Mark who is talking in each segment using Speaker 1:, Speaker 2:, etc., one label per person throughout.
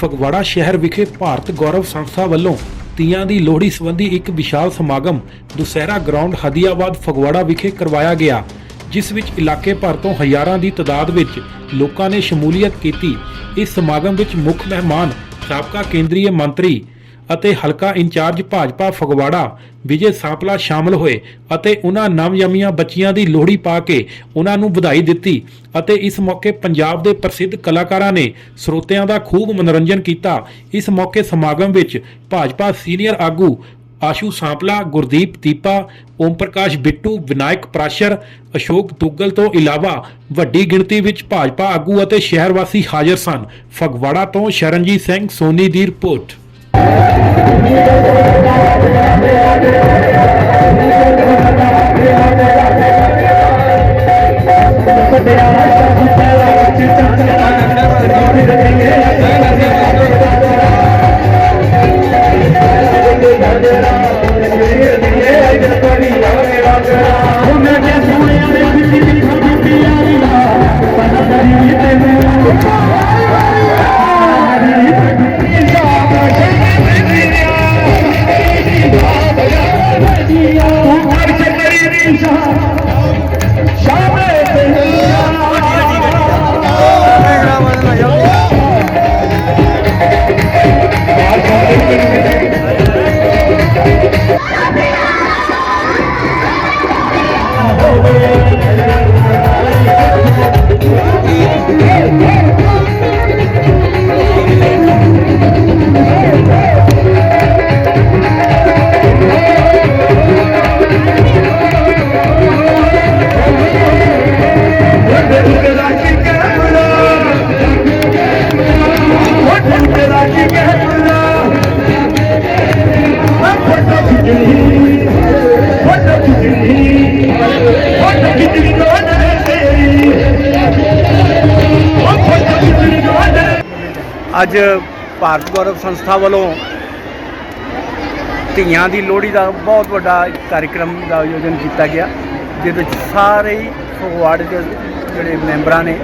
Speaker 1: ਫਗਵਾੜਾ ਸ਼ਹਿਰ ਵਿਖੇ ਭਾਰਤ ਗੌਰਵ ਸੰਸਥਾ ਵੱਲੋਂ ਤੀਆਂ ਦੀ ਲੋਹੜੀ ਸੰਬੰਧੀ ਇੱਕ ਵਿਸ਼ਾਲ ਸਮਾਗਮ ਦੁਸਹਿਰਾ ਗਰਾਊਂਡ ਹਦੀਆਬਾਦ ਫਗਵਾੜਾ ਵਿਖੇ ਕਰਵਾਇਆ ਗਿਆ, ਜਿਸ ਵਿੱਚ ਇਲਾਕੇ ਭਰ ਤੋਂ ਹਜ਼ਾਰਾਂ ਦੀ ਤਦਾਦ ਵਿੱਚ ਲੋਕਾਂ ਨੇ ਸ਼ਮੂਲੀਅਤ ਕੀਤੀ। ਇਸ ਸਮਾਗਮ ਵਿੱਚ ਮੁੱਖ ਮਹਿਮਾਨ ਸਾਬਕਾ ਕੇਂਦਰੀ ਮੰਤਰੀ ਅਤੇ ਹਲਕਾ ਇੰਚਾਰਜ ਭਾਜਪਾ ਫਗਵਾੜਾ ਵਿਜੇ ਸਾਂਪਲਾ ਸ਼ਾਮਲ ਹੋਏ ਅਤੇ ਉਹਨਾਂ ਨਵਜੰਮੀਆਂ ਬੱਚੀਆਂ ਦੀ ਲੋਹੜੀ ਪਾ ਕੇ ਉਹਨਾਂ ਨੂੰ ਵਧਾਈ ਦਿੱਤੀ ਅਤੇ ਇਸ ਮੌਕੇ ਪੰਜਾਬ ਦੇ ਪ੍ਰਸਿੱਧ ਕਲਾਕਾਰਾਂ ਨੇ ਸਰੋਤਿਆਂ ਦਾ ਖੂਬ ਮਨੋਰੰਜਨ ਕੀਤਾ। ਇਸ ਮੌਕੇ ਸਮਾਗਮ ਵਿੱਚ ਭਾਜਪਾ ਸੀਨੀਅਰ ਆਗੂ ਆਸ਼ੂ ਸਾਂਪਲਾ, ਗੁਰਦੀਪ ਦੀਪਾ ਓਮ ਪ੍ਰਕਾਸ਼ ਬਿੱਟੂ, ਵਿਨਾਇਕ ਪ੍ਰਾਸ਼ਰ, ਅਸ਼ੋਕ ਦੁੱਗਲ ਤੋਂ ਇਲਾਵਾ ਵੱਡੀ ਗਿਣਤੀ ਵਿੱਚ ਭਾਜਪਾ ਆਗੂ ਅਤੇ ਸ਼ਹਿਰ ਵਾਸੀ ਹਾਜ਼ਰ ਸਨ। ਫਗਵਾੜਾ ਤੋਂ ਸ਼ਰਨਜੀਤ ਸਿੰਘ ਸੋਨੀ ਦੀ ਰਿਪੋਰਟ। Thank you.
Speaker 2: तू कर से करीब शाम ਅੱਜ ਭਾਰਤ ਗੌਰਵ ਸੰਸਥਾ ਵੱਲੋਂ ਧੀਆਂ ਦੀ ਲੋਹੜੀ ਦਾ ਬਹੁਤ ਵੱਡਾ ਕਾਰਜਕ੍ਰਮ ਦਾ ਆਯੋਜਨ ਕੀਤਾ ਗਿਆ, ਜਿਹਦੇ ਵਿੱਚ ਸਾਰੇ ਹੀ ਫਗਵਾੜੇ ਦੇ ਜਿਹੜੇ ਮੈਂਬਰਾਂ ਨੇ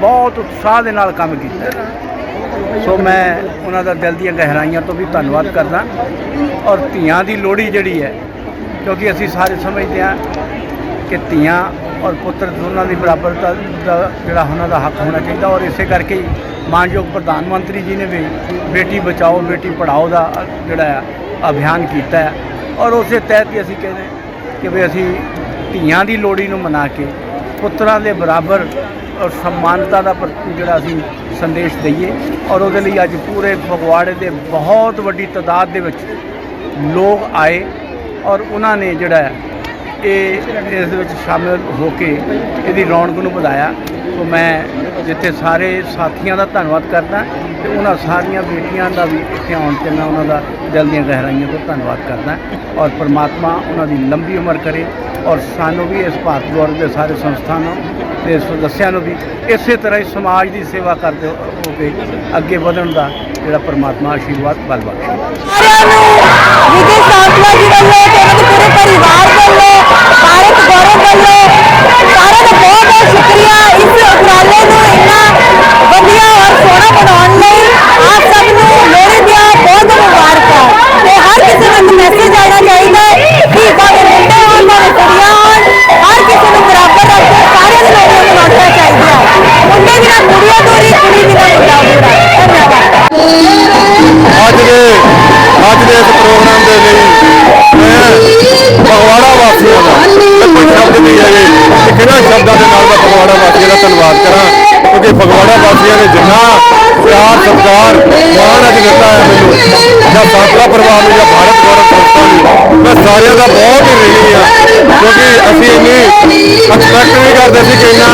Speaker 2: ਬਹੁਤ ਉਤਸ਼ਾਹ ਦੇ ਨਾਲ ਕੰਮ ਕੀਤਾ। ਸੋ ਮੈਂ ਉਹਨਾਂ ਦਾ ਦਿਲ ਦੀਆਂ ਗਹਿਰਾਈਆਂ ਤੋਂ ਵੀ ਧੰਨਵਾਦ ਕਰਦਾ ਔਰ ਧੀਆਂ ਦੀ ਲੋਹੜੀ ਜਿਹੜੀ ਹੈ, ਕਿਉਂਕਿ ਅਸੀਂ ਸਾਰੇ ਸਮਝਦੇ ਹਾਂ ਕਿ ਧੀਆਂ ਔਰ ਪੁੱਤਰ ਦੋਨਾਂ ਦੀ ਬਰਾਬਰਤਾ ਦਾ ਜਿਹੜਾ ਉਹਨਾਂ ਦਾ ਹੱਕ ਹੋਣਾ ਚਾਹੀਦਾ ਔਰ ਇਸੇ ਕਰਕੇ ਹੀ ਮਾਨਯੋਗ ਪ੍ਰਧਾਨ ਮੰਤਰੀ ਜੀ ਨੇ ਵੀ ਬੇਟੀ ਬਚਾਓ, ਬੇਟੀ ਪੜਾਓ ਦਾ ਜਿਹੜਾ ਹੈ ਅਭਿਆਨ ਕੀਤਾ ਹੈ ਔਰ ਉਸੇ ਤਹਿਤ ਹੀ ਅਸੀਂ ਕਹਿੰਦੇ ਕਿ ਵੀ ਅਸੀਂ ਧੀਆਂ ਦੀ ਲੋਹੜੀ ਨੂੰ ਮਨਾ ਕੇ ਪੁੱਤਰਾਂ ਦੇ ਬਰਾਬਰ ਔਰ ਸਨਮਾਨਤਾ ਦਾ ਪ੍ਰ- ਜਿਹੜਾ ਅਸੀਂ ਸੰਦੇਸ਼ ਦਈਏ ਔਰ ਉਹਦੇ ਲਈ ਅੱਜ ਪੂਰੇ ਫਗਵਾੜੇ ਦੇ ਬਹੁਤ ਵੱਡੀ ਤਾਦਾਦ ਦੇ ਵਿੱਚ ਲੋਕ ਆਏ ਔਰ ਉਹਨਾਂ ਨੇ ਜਿਹੜਾ ਇਹ ਇਸ ਵਿੱਚ ਸ਼ਾਮਿਲ ਹੋ ਕੇ ਇਹਦੀ ਰੌਣਕ ਨੂੰ ਵਧਾਇਆ। ਸੋ ਮੈਂ ਜਿੱਥੇ ਸਾਰੇ ਸਾਥੀਆਂ ਦਾ ਧੰਨਵਾਦ ਕਰਦਾ ਤੇ ਉਹਨਾਂ ਸਾਰੀਆਂ ਬੇਟੀਆਂ ਦਾ ਵੀ ਇੱਥੇ ਆਉਣ ਤੇ ਮੈਂ ਉਹਨਾਂ ਦਾ ਦਿਲ ਦੀਆਂ ਗਹਿਰਾਈਆਂ ਤੋਂ ਧੰਨਵਾਦ ਕਰਦਾ ਔਰ ਪਰਮਾਤਮਾ ਉਹਨਾਂ ਦੀ ਲੰਬੀ ਉਮਰ ਕਰੇ ਔਰ ਸਾਨੂੰ ਵੀ ਇਸ ਭਾਰਤ ਗੌਰਵ ਦੇ ਸਾਰੇ ਸੰਸਥਾਨਾਂ ਦੇ ਸਦੱਸਿਆਂ ਨੂੰ ਵੀ ਇਸੇ ਤਰ੍ਹਾਂ ਹੀ ਸਮਾਜ ਦੀ ਸੇਵਾ ਕਰਦੇ ਹੋ ਕੇ ਅੱਗੇ ਵਧਣ ਦਾ ਜਿਹੜਾ ਪਰਮਾਤਮਾ ਆਸ਼ੀਰਵਾਦ ਬਲ ਬਖਸ਼ੇ।
Speaker 3: ਸਾਰਿਆਂ ਨੂੰ ਵਿਜੇ ਸਾਂਪਲਾ ਜੀ ਵੱਲੋਂ ਤੇ ਉਹਨਾਂ ਦੇ ਪੂਰੇ ਪਰਿਵਾਰ ਵੱਲੋਂ ਭਾਰਤ ਗੌਰਵ ਵੱਲੋਂ, ਸਾਰਿਆਂ ਦਾ ਬਹੁਤ ਬਹੁਤ ਧੰਨਵਾਦ
Speaker 4: ਕਰਾਂ, ਕਿਉਂਕਿ ਫਗਵਾੜਾ ਵਾਸੀਆਂ ਨੇ ਜਿੰਨਾ ਪਿਆਰ, ਸਤਿਕਾਰ, ਮਾਣ ਅੱਜ ਦਿੱਤਾ ਹੈ ਮੈਨੂੰ। ਜਾਂ ਸਾਂਪਲਾ ਪਰਿਵਾਰ ਨੂੰ, ਜਾਂ ਭਾਰਤ ਗੌਰਵ ਸੰਸਥਾ ਨੂੰ। ਮੈਂ ਸਾਰਿਆਂ ਦਾ ਬਹੁਤ ਹੀ ਰਹੀ ਆ ਕਿਉਂਕਿ ਅਸੀਂ ਇੰਨੀ ਐਕਸਪੈਕਟ ਨਹੀਂ ਕਰਦੇ ਸੀ ਕਿ ਇੰਨਾ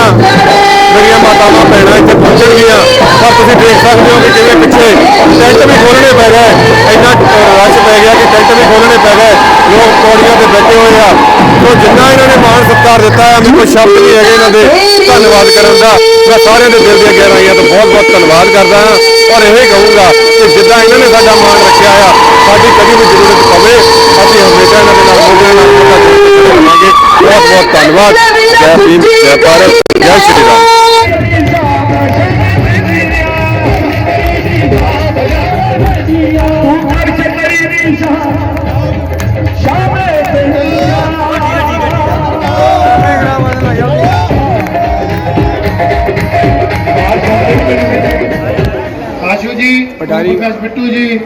Speaker 4: ਮੇਰੀਆਂ ਮਾਤਾਵਾਂ, ਭੈਣਾਂ ਇੱਥੇ ਪਹੁੰਚਣਗੀਆਂ। ਪਰ ਤੁਸੀਂ ਦੇਖ ਸਕਦੇ ਹੋ ਕਿ ਕਿਵੇਂ ਪਿੱਛੇ ਟੈਂਟ ਵੀ ਖੋਲਣੇ ਪੈ ਗਏ। ਇੰਨਾ ਰਸ਼ ਪੈ ਗਿਆ ਕਿ ਟੈਂਟ ਵੀ ਖੋਲਣੇ ਪੈ ਗਏ ਲੋਕ ਪੌੜੀਆਂ ਤੇ ਬੈਠੇ ਹੋਏ ਆ। ਸੋ ਜਿੰਨਾ ਇਹਨਾਂ ਨੇ ਮਾਣ ਸਤਿਕਾਰ ਦਿੱਤਾ ਹੈ ਮੈਨੂੰ ਕੋਈ ਸ਼ਬਦ ਨਹੀਂ ਹੈਗੇ ਇਹਨਾਂ ਦੇ ਧੰਨਵਾਦ ਕਰਨ ਦਾ। ਮੈਂ ਸਾਰਿਆਂ ਦੇ ਦਿਲ ਦੀਆਂ ਗਹਿਰਾਈਆਂ ਤੋਂ ਬਹੁਤ ਬਹੁਤ ਧੰਨਵਾਦ ਕਰਦਾ ਹਾਂ ਔਰ ਇਹ ਕਹੂੰਗਾ ਕਿ ਜਿੱਦਾਂ ਇਹਨਾਂ ਨੇ ਸਾਡਾ ਮਾਣ ਰੱਖਿਆ ਆ, ਸਾਡੀ ਕਦੀ ਵੀ ਜ਼ਰੂਰਤ ਪਵੇ, ਅਸੀਂ ਹਮੇਸ਼ਾ ਇਹਨਾਂ ਦੇ ਨਾਲ ਮੋਢੇ ਨਾਲ ਮੋਢਾ ਜੋੜ ਕੇ ਖੜੇ ਬਹੁਤ ਬਹੁਤ ਧੰਨਵਾਦ। ਜੈ ਭੀਮ ਜੈ ਭਾਰਤ, ਜੈ ਸ਼੍ਰੀ ਰਾਮ। ਜੀ ਪਟਾਰੀ
Speaker 5: ਪ੍ਰਕਾਸ਼ ਬਿੱਟੂ ਜੀ